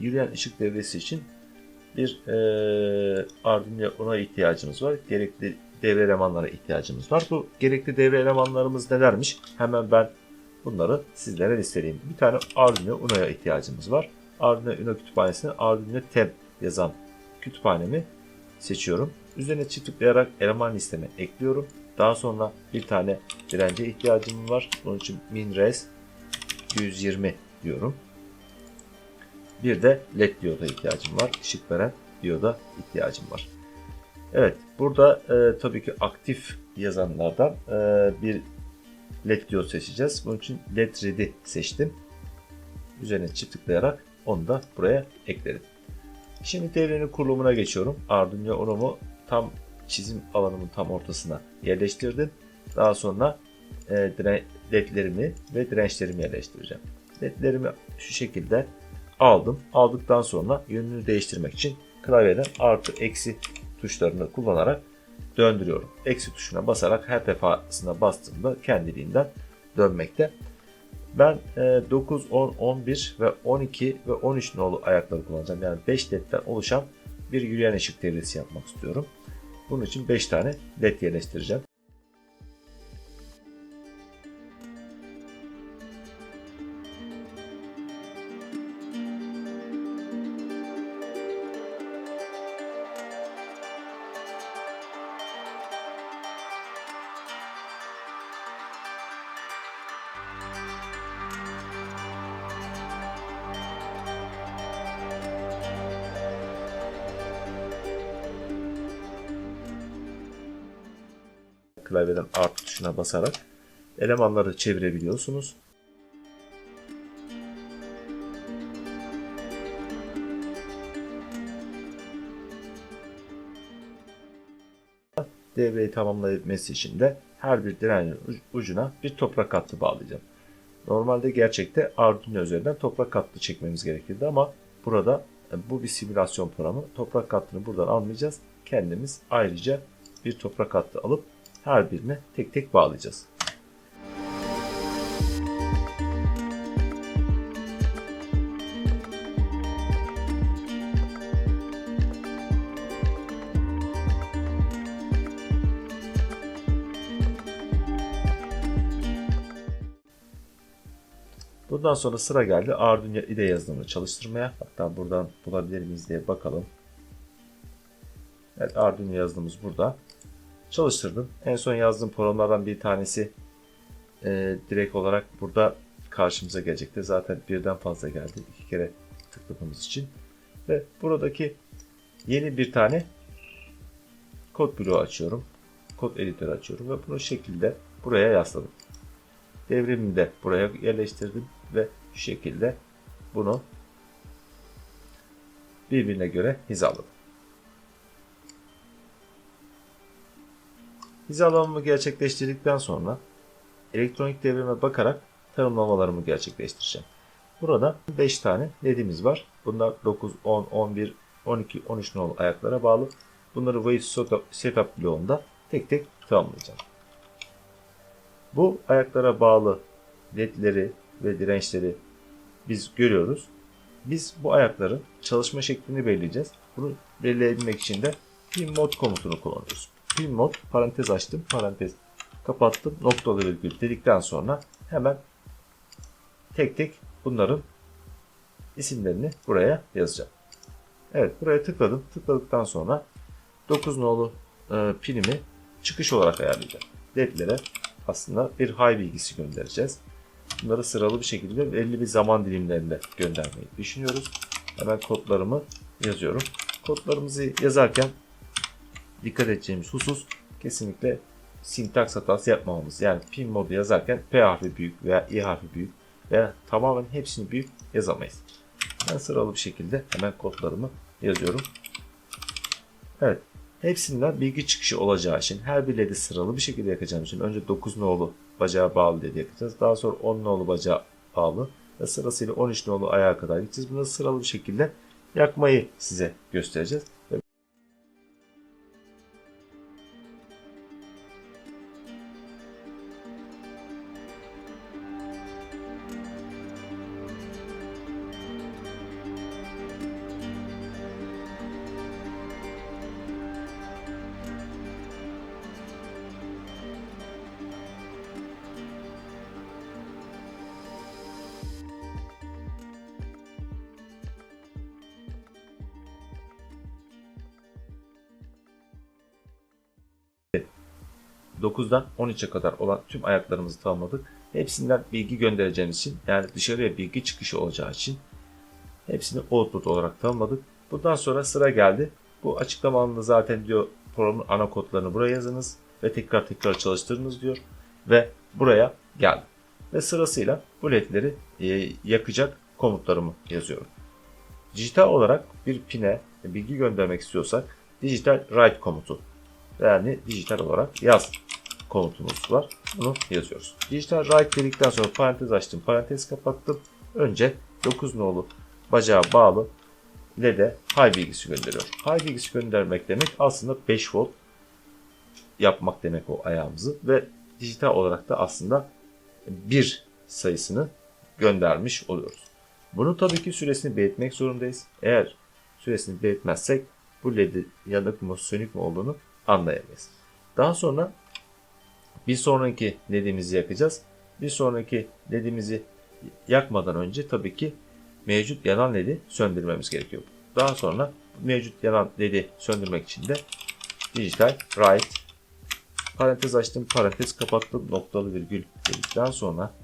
yürüyen ışık devresi için bir e, Arduino Uno'ya ihtiyacımız var. Gerekli devre elemanlara ihtiyacımız var. Bu gerekli devre elemanlarımız nelermiş? Hemen ben bunları sizlere listeleyeyim. Bir tane Arduino Uno'ya ihtiyacımız var. Arduino Uno kütüphanesine Arduino Tab yazan kütüphanemi seçiyorum. Üzerine çift tıklayarak eleman listeme ekliyorum. Daha sonra bir tane dirence ihtiyacım var. Bunun için minres 120 diyorum. Bir de led diyoda ihtiyacım var. Işık veren diyoda ihtiyacım var. Evet burada e, tabii ki aktif yazanlardan e, bir led diyot seçeceğiz. Bunun için led red'i seçtim. Üzerine çift tıklayarak onu da buraya ekledim. Şimdi devrenin kurulumuna geçiyorum. Arduino Uno'mu tam çizim alanımın tam ortasına yerleştirdim. Daha sonra e, ledlerimi ve dirençlerimi yerleştireceğim. Ledlerimi şu şekilde aldım. Aldıktan sonra yönünü değiştirmek için klavyeden artı eksi tuşlarını kullanarak döndürüyorum. Eksi tuşuna basarak her defasında bastığımda kendiliğinden dönmekte. Ben e, 9, 10, 11 ve 12 ve 13 nolu ayakları kullanacağım. Yani 5 ledden oluşan bir yürüyen ışık devresi yapmak istiyorum. Bunun için 5 tane led yerleştireceğim. Klavyeden artı tuşuna basarak elemanları çevirebiliyorsunuz. devreyi tamamlayabilmesi için de her bir direncin uc- ucuna bir toprak hattı bağlayacağım. Normalde gerçekte Arduino üzerinden toprak hattı çekmemiz gerekirdi ama burada e, bu bir simülasyon programı. Toprak hattını buradan almayacağız. Kendimiz ayrıca bir toprak hattı alıp her birine tek tek bağlayacağız. Bundan sonra sıra geldi Arduino IDE yazılımını çalıştırmaya. Hatta buradan bulabilir miyiz diye bakalım. Evet Arduino yazılımımız burada. Çalıştırdım. En son yazdığım programlardan bir tanesi e, direkt olarak burada karşımıza gelecekti. Zaten birden fazla geldi. iki kere tıkladığımız için. Ve buradaki yeni bir tane kod bloğu açıyorum. Kod editörü açıyorum ve bunu şekilde buraya yasladım. Devrimini de buraya yerleştirdim ve şu şekilde bunu birbirine göre hizaladım. Hizalamamı gerçekleştirdikten sonra elektronik devrime bakarak tanımlamalarımı gerçekleştireceğim. Burada 5 tane ledimiz var. Bunlar 9, 10, 11, 12, 13 nolu ayaklara bağlı. Bunları Wave Setup bloğunda tek tek tamamlayacağım. Bu ayaklara bağlı ledleri ve dirençleri biz görüyoruz. Biz bu ayakların çalışma şeklini belirleyeceğiz. Bunu belirleyebilmek için de pin mod komutunu kullanıyoruz. Pin mod parantez açtım, parantez kapattım, noktalı virgül dedikten sonra hemen tek tek bunların isimlerini buraya yazacağım. Evet buraya tıkladım. Tıkladıktan sonra 9 nolu e, pinimi çıkış olarak ayarlayacağım. Ledlere aslında bir high bilgisi göndereceğiz. Bunları sıralı bir şekilde belli bir zaman dilimlerinde göndermeyi düşünüyoruz. Hemen kodlarımı yazıyorum. Kodlarımızı yazarken dikkat edeceğimiz husus kesinlikle sintaks hatası yapmamamız. Yani pin modu yazarken P harfi büyük veya I harfi büyük veya tamamen hepsini büyük yazamayız. Ben sıralı bir şekilde hemen kodlarımı yazıyorum. Evet. Hepsinden bilgi çıkışı olacağı için her bir LED'i sıralı bir şekilde yakacağım için önce 9 nolu bacağı bağlı LED yakacağız. Daha sonra 10 nolu bacağı bağlı ve sırasıyla 13 nolu ayağa kadar gideceğiz. Bunları sıralı bir şekilde yakmayı size göstereceğiz. 9'dan 13'e kadar olan tüm ayaklarımızı tamamladık. Hepsinden bilgi göndereceğimiz için yani dışarıya bilgi çıkışı olacağı için hepsini output olarak tanımladık. Bundan sonra sıra geldi. Bu açıklama alanında zaten diyor programın ana kodlarını buraya yazınız ve tekrar tekrar çalıştırınız diyor. Ve buraya geldi. Ve sırasıyla bu ledleri e, yakacak komutlarımı yazıyorum. Dijital olarak bir pine bilgi göndermek istiyorsak dijital write komutu yani dijital olarak yaz komutumuz var. Bunu yazıyoruz. Dijital write dedikten sonra parantez açtım, parantez kapattım. Önce 9 nolu bacağa bağlı LED'e high bilgisi gönderiyor. High bilgisi göndermek demek aslında 5 volt yapmak demek o ayağımızı ve dijital olarak da aslında bir sayısını göndermiş oluyoruz. Bunu tabii ki süresini belirtmek zorundayız. Eğer süresini belirtmezsek bu LED'i yanık mı sönük mü olduğunu anlayamayız. Daha sonra bir sonraki LED'imizi yakacağız. Bir sonraki LED'imizi yakmadan önce tabii ki mevcut yanan LED'i söndürmemiz gerekiyor. Daha sonra mevcut yanan LED'i söndürmek için de dijital write parantez açtım, parantez kapattım, noktalı virgül dedikten sonra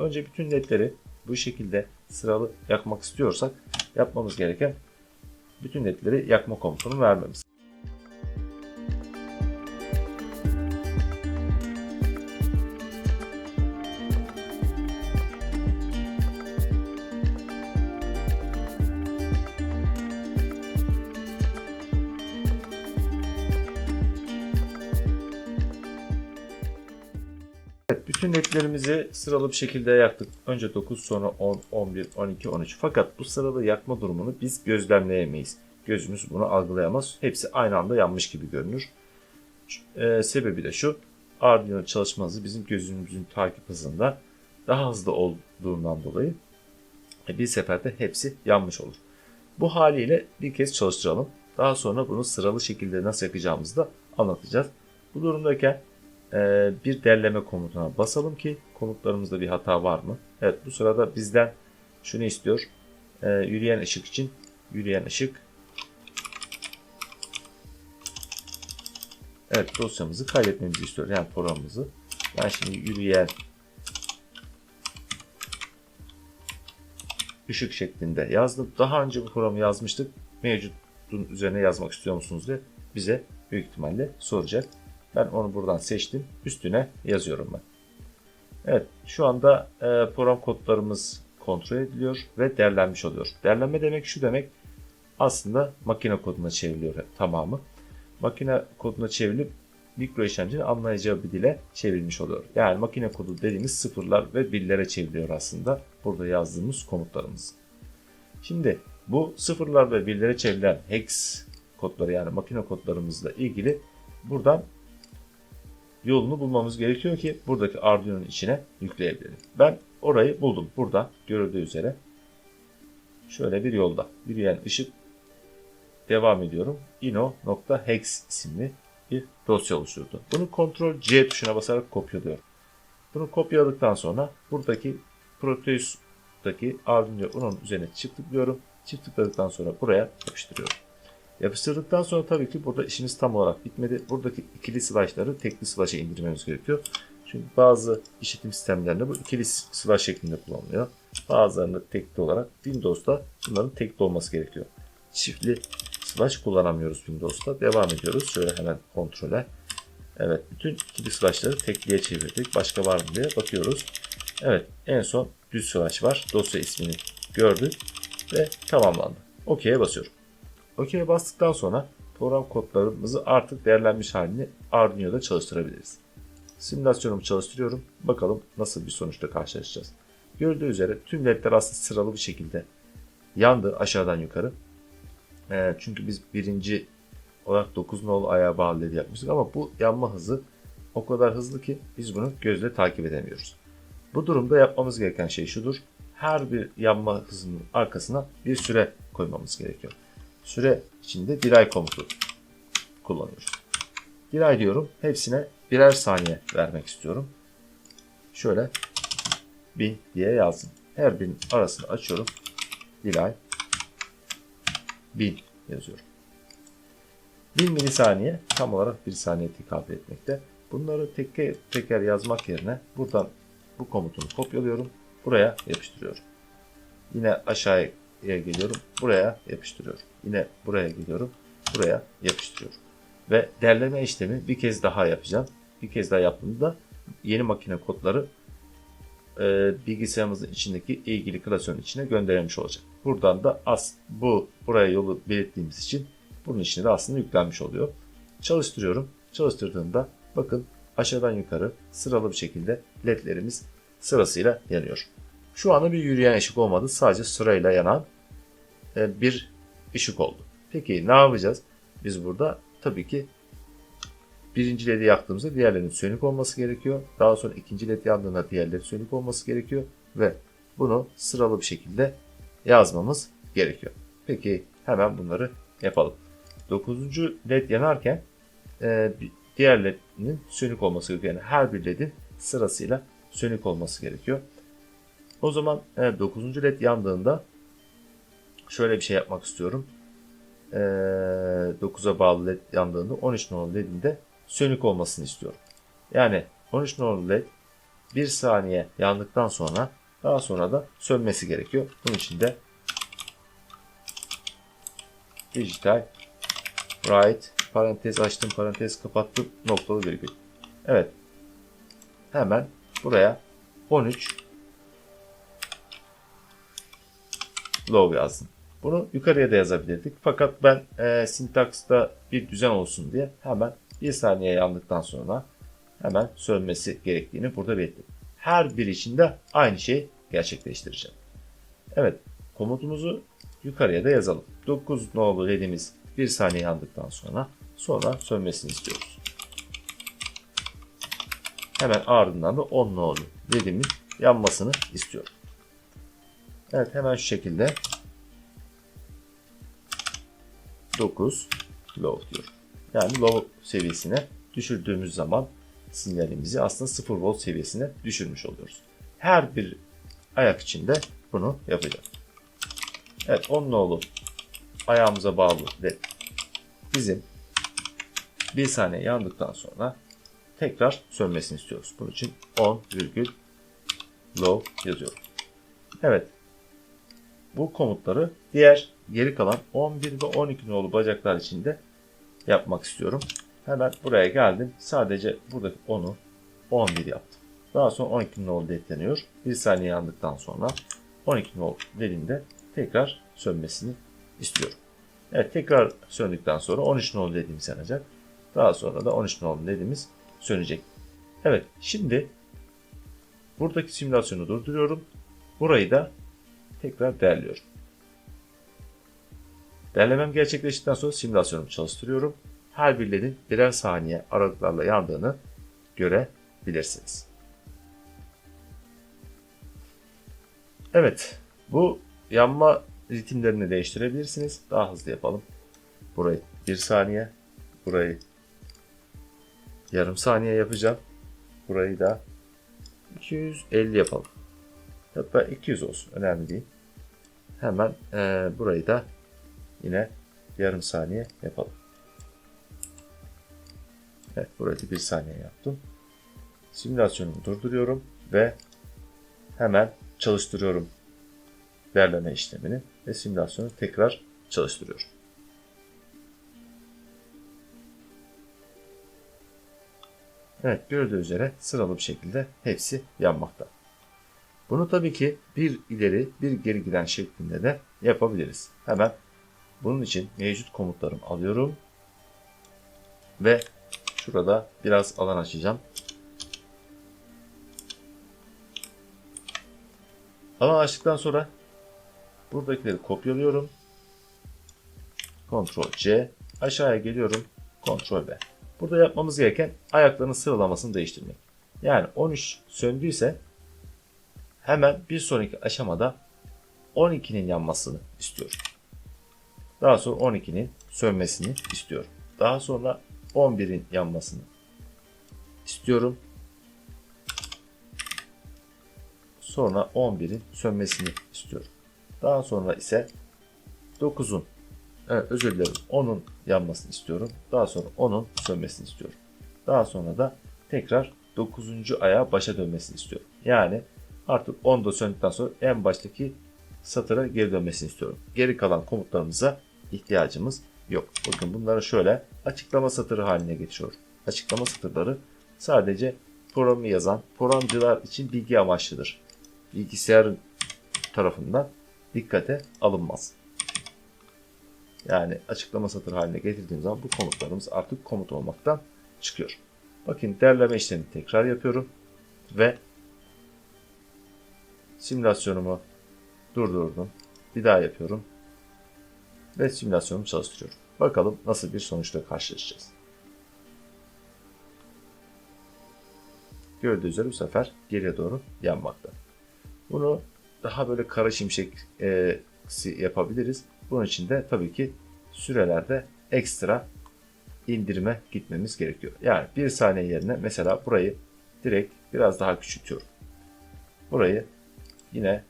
Önce bütün ledleri bu şekilde sıralı yakmak istiyorsak yapmamız gereken bütün ledleri yakma komutunu vermemiz. Ledlerimizi sıralı bir şekilde yaktık. Önce 9 sonra 10, 11, 12, 13. Fakat bu sıralı yakma durumunu biz gözlemleyemeyiz. Gözümüz bunu algılayamaz. Hepsi aynı anda yanmış gibi görünür. Ee, sebebi de şu. Arduino çalışma hızı bizim gözümüzün takip hızında daha hızlı olduğundan dolayı e, bir seferde hepsi yanmış olur. Bu haliyle bir kez çalıştıralım. Daha sonra bunu sıralı şekilde nasıl yakacağımızı da anlatacağız. Bu durumdayken e, bir derleme komutuna basalım ki komutlarımızda bir hata var mı? Evet bu sırada bizden şunu istiyor. E, yürüyen ışık için yürüyen ışık. Evet dosyamızı kaydetmemizi istiyor. Yani programımızı. Ben şimdi yürüyen ışık şeklinde yazdım. Daha önce bu programı yazmıştık. Mevcutun üzerine yazmak istiyor musunuz diye bize büyük ihtimalle soracak. Ben onu buradan seçtim. Üstüne yazıyorum ben. Evet şu anda e, program kodlarımız kontrol ediliyor ve derlenmiş oluyor. Derlenme demek şu demek aslında makine koduna çevriliyor tamamı. Makine koduna çevrilip mikro işlemcinin anlayacağı bir dile çevrilmiş oluyor. Yani makine kodu dediğimiz sıfırlar ve birlere çevriliyor aslında burada yazdığımız komutlarımız. Şimdi bu sıfırlar ve birlere çevrilen hex kodları yani makine kodlarımızla ilgili buradan yolunu bulmamız gerekiyor ki buradaki Arduino'nun içine yükleyebilelim. Ben orayı buldum. Burada görüldüğü üzere şöyle bir yolda yürüyen ışık devam ediyorum. ino.hex isimli bir dosya oluşturdu. Bunu Ctrl C tuşuna basarak kopyalıyorum. Bunu kopyaladıktan sonra buradaki Proteus'taki Arduino Uno'nun üzerine çift tıklıyorum. Çift tıkladıktan sonra buraya yapıştırıyorum. Yapıştırdıktan sonra tabii ki burada işimiz tam olarak bitmedi. Buradaki ikili slash'ları tekli slash'a indirmemiz gerekiyor. Çünkü bazı işletim sistemlerinde bu ikili slash şeklinde kullanılıyor. Bazılarında tekli olarak Windows'ta bunların tekli olması gerekiyor. Çiftli slash kullanamıyoruz Windows'ta. Devam ediyoruz. Şöyle hemen kontrole. Evet bütün ikili slash'ları tekliye çevirdik. Başka var mı diye bakıyoruz. Evet en son düz slash var. Dosya ismini gördük ve tamamlandı. OK'ye basıyorum. OK'ye bastıktan sonra program kodlarımızı artık değerlenmiş halini Arduino'da çalıştırabiliriz. Simülasyonumu çalıştırıyorum. Bakalım nasıl bir sonuçla karşılaşacağız. Gördüğü üzere tüm ledler aslında sıralı bir şekilde yandı aşağıdan yukarı. E, çünkü biz birinci olarak 9 nolu ayağa bağlı led yapmıştık ama bu yanma hızı o kadar hızlı ki biz bunu gözle takip edemiyoruz. Bu durumda yapmamız gereken şey şudur. Her bir yanma hızının arkasına bir süre koymamız gerekiyor. Süre içinde bir ay komutu kullanıyoruz. Bir ay diyorum. Hepsine birer saniye vermek istiyorum. Şöyle 1000 diye yazdım. Her birinin arasını açıyorum. Dilay 1000 yazıyorum. 1000 milisaniye tam olarak 1 saniye tekabül etmekte. Bunları teker teker yazmak yerine buradan bu komutunu kopyalıyorum. Buraya yapıştırıyorum. Yine aşağıya geliyorum. Buraya yapıştırıyorum. Yine buraya geliyorum. Buraya yapıştırıyorum. Ve derleme işlemi bir kez daha yapacağım. Bir kez daha yaptığımda yeni makine kodları e, bilgisayarımızın içindeki ilgili klasörün içine gönderilmiş olacak. Buradan da as bu buraya yolu belirttiğimiz için bunun içine de aslında yüklenmiş oluyor. Çalıştırıyorum. Çalıştırdığımda bakın aşağıdan yukarı sıralı bir şekilde ledlerimiz sırasıyla yanıyor. Şu anda bir yürüyen ışık olmadı. Sadece sırayla yanan e, bir ışık oldu. Peki ne yapacağız? Biz burada tabii ki birinci ledi yaktığımızda diğerlerinin sönük olması gerekiyor. Daha sonra ikinci led yandığında diğerleri sönük olması gerekiyor. Ve bunu sıralı bir şekilde yazmamız gerekiyor. Peki hemen bunları yapalım. 9. led yanarken e, diğer ledin sönük olması gerekiyor. Yani her bir ledin sırasıyla sönük olması gerekiyor. O zaman e, 9. led yandığında şöyle bir şey yapmak istiyorum. E, 9'a bağlı led yandığında 13 numaralı ledin de sönük olmasını istiyorum. Yani 13 numaralı led 1 saniye yandıktan sonra daha sonra da sönmesi gerekiyor. Bunun için de dijital write parantez açtım parantez kapattım noktalı virgül. Evet. Hemen buraya 13 low yazdım. Bunu yukarıya da yazabilirdik. Fakat ben e, sintaksta bir düzen olsun diye hemen bir saniye yandıktan sonra hemen sönmesi gerektiğini burada belirttim. Her bir içinde aynı şeyi gerçekleştireceğim. Evet komutumuzu yukarıya da yazalım. 9 nolu dediğimiz bir saniye yandıktan sonra sonra sönmesini istiyoruz. Hemen ardından da 10 nolu dediğimiz yanmasını istiyorum. Evet hemen şu şekilde 9 low diyorum. Yani low seviyesine düşürdüğümüz zaman sinyalimizi aslında 0 volt seviyesine düşürmüş oluyoruz. Her bir ayak içinde bunu yapacağız. Evet 10 nolu ayağımıza bağlı ve bizim bir saniye yandıktan sonra tekrar sönmesini istiyoruz. Bunun için 10 virgül low yazıyorum. Evet. Bu komutları diğer geri kalan 11 ve 12 nolu bacaklar için de yapmak istiyorum. Hemen buraya geldim. Sadece buradaki 10'u 11 yaptım. Daha sonra 12 nolu detleniyor. Bir saniye yandıktan sonra 12 nolu dediğimde tekrar sönmesini istiyorum. Evet tekrar söndükten sonra 13 nolu dediğimiz yanacak. Daha sonra da 13 nolu dediğimiz sönecek. Evet şimdi buradaki simülasyonu durduruyorum. Burayı da tekrar değerliyorum. Derlemem gerçekleştikten sonra simülasyonumu çalıştırıyorum. Her bir ledin birer saniye aralıklarla yandığını görebilirsiniz. Evet, bu yanma ritimlerini değiştirebilirsiniz. Daha hızlı yapalım. Burayı 1 saniye, burayı yarım saniye yapacağım. Burayı da 250 yapalım. Hatta 200 olsun. Önemli değil. Hemen e, burayı da yine yarım saniye yapalım. Evet burayı bir saniye yaptım. Simülasyonumu durduruyorum ve hemen çalıştırıyorum derleme işlemini ve simülasyonu tekrar çalıştırıyorum. Evet gördüğünüz üzere sıralı bir şekilde hepsi yanmakta. Bunu tabii ki bir ileri bir geri giden şeklinde de yapabiliriz. Hemen bunun için mevcut komutlarımı alıyorum ve şurada biraz alan açacağım. Alan açtıktan sonra buradakileri kopyalıyorum. Ctrl C aşağıya geliyorum. Ctrl V. Burada yapmamız gereken ayakların sıralamasını değiştirmek. Yani 13 söndüyse hemen bir sonraki aşamada 12'nin yanmasını istiyorum. Daha sonra 12'nin sönmesini istiyorum. Daha sonra 11'in yanmasını istiyorum. Sonra 11'in sönmesini istiyorum. Daha sonra ise 9'un evet özür dilerim 10'un yanmasını istiyorum. Daha sonra 10'un sönmesini istiyorum. Daha sonra da tekrar 9. aya başa dönmesini istiyorum. Yani artık 10 da söndükten sonra en baştaki satıra geri dönmesini istiyorum. Geri kalan komutlarımıza ihtiyacımız yok. Bakın bunları şöyle açıklama satırı haline getiriyorum. Açıklama satırları sadece programı yazan programcılar için bilgi amaçlıdır. Bilgisayarın tarafından dikkate alınmaz. Yani açıklama satır haline getirdiğim zaman bu komutlarımız artık komut olmaktan çıkıyor. Bakın derleme işlemini tekrar yapıyorum ve simülasyonumu durdurdum. Bir daha yapıyorum ve simülasyonumu çalıştırıyorum. Bakalım nasıl bir sonuçla karşılaşacağız. Gördüğünüz üzere bu sefer geriye doğru yanmakta. Bunu daha böyle kara şimşek e, yapabiliriz. Bunun için de tabii ki sürelerde ekstra indirime gitmemiz gerekiyor. Yani bir saniye yerine mesela burayı direkt biraz daha küçültüyorum. Burayı yine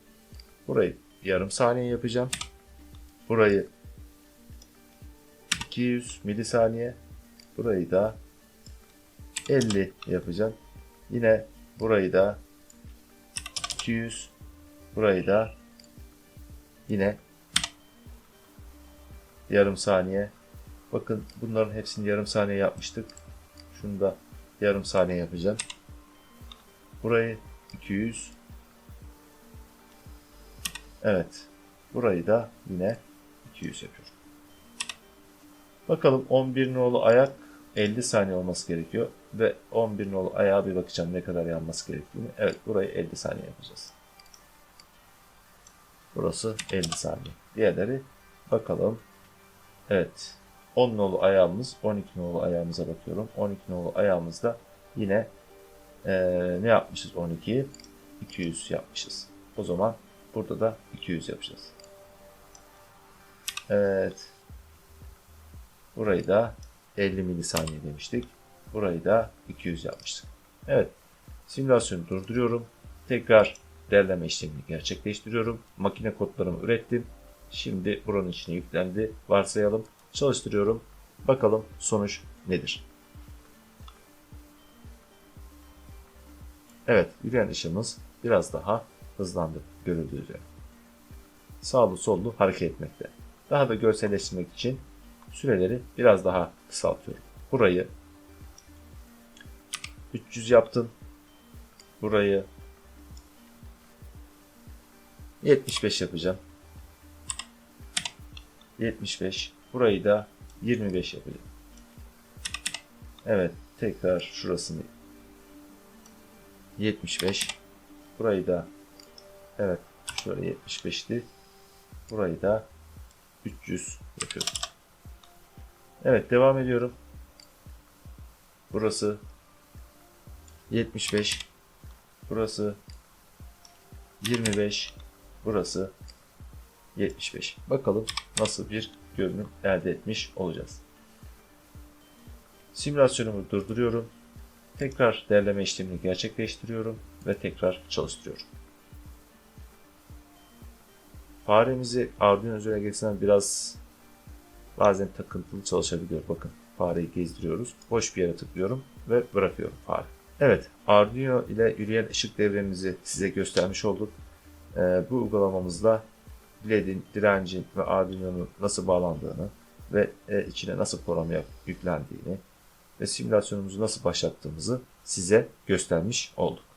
burayı yarım saniye yapacağım. Burayı 200 milisaniye. Burayı da 50 yapacağım. Yine burayı da 200 burayı da yine yarım saniye. Bakın bunların hepsini yarım saniye yapmıştık. Şunu da yarım saniye yapacağım. Burayı 200 Evet. Burayı da yine 200 yapıyorum. Bakalım 11 nolu ayak 50 saniye olması gerekiyor. Ve 11 nolu ayağa bir bakacağım ne kadar yanması gerektiğini. Evet burayı 50 saniye yapacağız. Burası 50 saniye. Diğerleri bakalım. Evet. 10 nolu ayağımız 12 nolu ayağımıza bakıyorum. 12 nolu ayağımızda yine ee, ne yapmışız 12'yi? 200 yapmışız. O zaman burada da 200 yapacağız. Evet. Burayı da 50 milisaniye demiştik. Burayı da 200 yapmıştık. Evet. Simülasyonu durduruyorum. Tekrar derleme işlemini gerçekleştiriyorum. Makine kodlarımı ürettim. Şimdi buranın içine yüklendi. Varsayalım. Çalıştırıyorum. Bakalım sonuç nedir? Evet, yürüyen ışığımız biraz daha hızlandı görüldüğü üzere. Sağlı sollu hareket etmekte. Daha da görselleştirmek için süreleri biraz daha kısaltıyorum. Burayı 300 yaptım. Burayı 75 yapacağım. 75. Burayı da 25 yapacağım. Evet. Tekrar şurasını 75. Burayı da evet şöyle 75'ti. Burayı da 300 yapıyorum. Evet devam ediyorum. Burası 75. Burası 25. Burası 75. Bakalım nasıl bir görünüm elde etmiş olacağız. Simülasyonumu durduruyorum. Tekrar derleme işlemini gerçekleştiriyorum ve tekrar çalıştırıyorum. Faremizi Arduino üzerine getirsen biraz bazen takıntılı çalışabiliyor. Bakın fareyi gezdiriyoruz. Boş bir yere tıklıyorum ve bırakıyorum fare. Evet Arduino ile yürüyen ışık devremizi size göstermiş olduk. Ee, bu uygulamamızla LED'in, direncin ve Arduino'nun nasıl bağlandığını ve e, içine nasıl program yüklendiğini ve simülasyonumuzu nasıl başlattığımızı size göstermiş olduk.